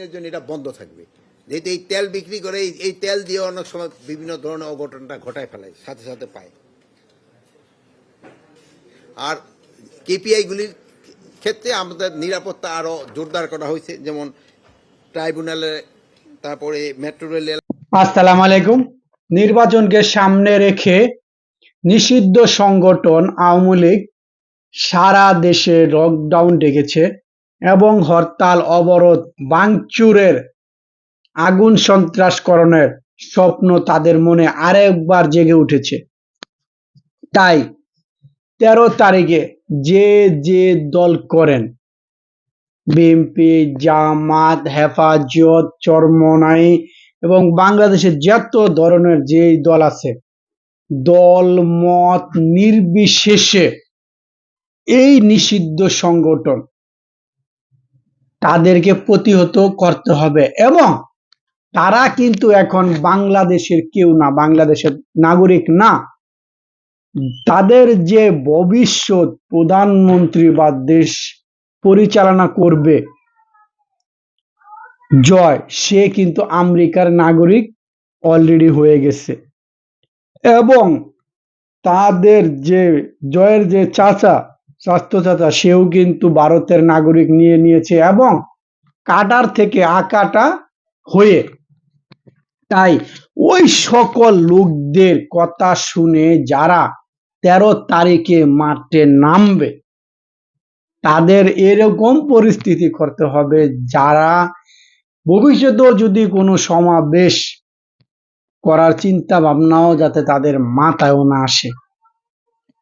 এর জন্য এটা বন্ধ থাকবে। যেহেতু এই তেল বিক্রি করে, এই- তেল দিয়ে অনেক সময় বিভিন্ন ধরনের অঘটনটা ঘটায় ফেলায়, সাথে সাথে পায়। আর কেপিআইগুলির ক্ষেত্রে আমাদের নিরাপত্তা আরও জোরদার করা হয়েছে, যেমন ট্রাইব্যুনালে, তারপরে মেট্রো রেল আসসালামু আলাইকুম। নির্বাচনকে সামনে রেখে নিষিদ্ধ সংগঠন আওয়ামী লীগ সারা দেশে লকডাউন ডেকেছে। এবং হরতাল, অবরোধ, ভাঙচুরের আগুন সন্ত্রাসকরণের স্বপ্ন তাদের মনে আরেকবার জেগে উঠেছে। তাই তেরো তারিখে যে যে দল করেন, বিএনপি, জামাত, হেফাজত, চরমনাই এবং বাংলাদেশের যত ধরনের যে দল আছে, দল, মত নির্বিশেষে এই নিষিদ্ধ সংগঠন তাদেরকে প্রতিহত করতে হবে এবং তারা কিন্তু এখন বাংলাদেশের কেউ না, বাংলাদেশের নাগরিক না। তাদের যে ভবিষ্যৎ প্রধানমন্ত্রী বা দেশ পরিচালনা করবে জয়, সে কিন্তু আমেরিকার নাগরিক অলরেডি হয়ে গেছে। এবং তাদের যে জয়ের যে চাচা স্বাস্থ্য চাচা সেও কিন্তু ভারতের নাগরিক নিয়ে নিয়েছে এবং কাটার থেকে আকাটা হয়ে তাই ওই সকল লোকদের কথা শুনে যারা তেরো তারিখে মাঠে নামবে, তাদের এরকম পরিস্থিতি করতে হবে যারা ভবিষ্যতেও যদি কোনো সমাবেশ করার চিন্তা ভাবনাও যাতে তাদের মাথায়ও না আসে।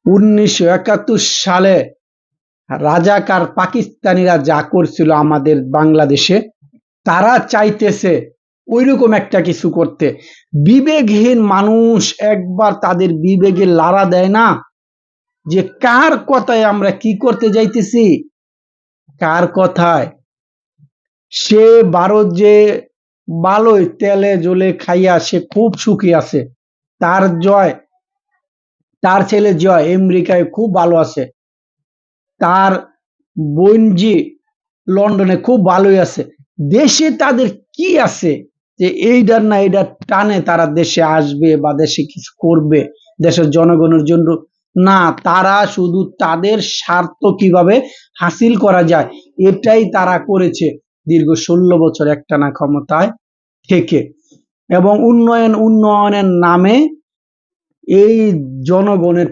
উনিশশো একাত্তর সালে রাজাকার পাকিস্তানিরা যা করছিল আমাদের বাংলাদেশে, তারা চাইতেছে ওইরকম একটা কিছু করতে। বিবেকহীন মানুষ একবার তাদের বিবেকে লাড়া দেয় না যে কার কথায় আমরা কি করতে যাইতেছি? কার কথায়? সে ভারত যে ভালোই তেলে জলে খাইয়া সে খুব সুখী আছে। তার জয় তার ছেলে জয় আমেরিকায় খুব ভালো আছে। তার বোনজি লন্ডনে খুব ভালোই আছে। দেশে তাদের কি আছে যে এইটার না এইটার টানে তারা দেশে আসবে বা দেশে কিছু করবে, দেশের জনগণের জন্য? না, তারা শুধু তাদের স্বার্থ কীভাবে হাসিল করা যায়, এটাই তারা করেছে দীর্ঘ ষোলো বছর একটানা ক্ষমতায় থেকে। এবং উন্নয়ন, উন্নয়নের নামে এই জনগণের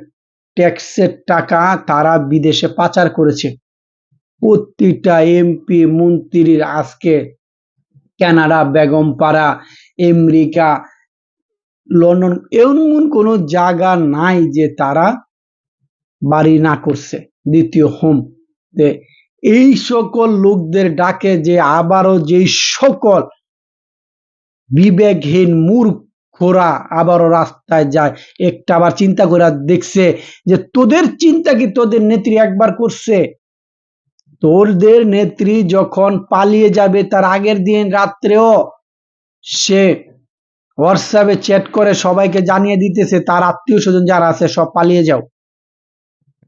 ট্যাক্সের টাকা তারা বিদেশে পাচার করেছে। প্রতিটা এমপি, মন্ত্রীর আজকে কানাডা, বেগমপাড়া, আমেরিকা, লন্ডন, এমন কোনো জায়গা নাই যে তারা বাড়ি না করছে। দ্বিতীয় হোম এই সকল লোকদের ডাকে যে আবারও যেই সকল বিবেকহীন মূর্খরা আবারও রাস্তায় যায়। একটা আবার চিন্তা করে দেখছে যে, তোদের চিন্তা কি? তোদের নেত্রী একবার করছে? তোরদের নেত্রী যখন পালিয়ে যাবে তার আগের দিন রাত্রেও সে হোয়াটসঅ্যাপে চ্যাট করে সবাইকে জানিয়ে দিতেছে, তার আত্মীয় স্বজন যারা আছে সব পালিয়ে যাও।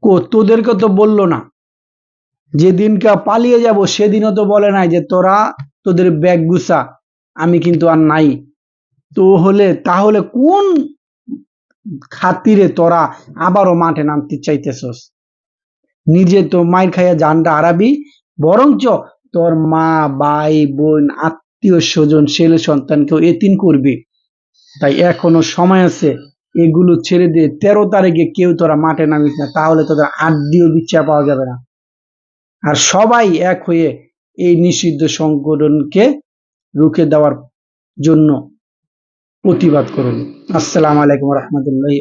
কো, তোদেরকে তো বলল না। যেদিনকে পালিয়ে যাব সেদিনও তো বলে নাই যে, তোরা তোদের ব্যাগ গুছা, আমি কিন্তু আর নাই। তো হলে তাহলে কোন খাতিরে তোরা আবারও মাঠে নামতে চাইতেছস? নিজে তো মায়ের খাইয়া জানটা আরাবি বরঞ্চ তোর মা, ভাই, বোন, আত্মীয় স্বজন, ছেলে সন্তানকেও এতিম করবি। তাই এখনও সময় আছে, এগুলো ছেড়ে দিয়ে তেরো তারিখে কেউ তোরা মাঠে নামিস না, তাহলে তোদের আড্ডিও বিচ্ছা পাওয়া যাবে না। আর সবাই এক হয়ে এই নিষিদ্ধ সংগঠনকে রুখে দেওয়ার জন্য প্রতিবাদ করুন। আসসালামু আলাইকুম রহমতুল্লাহ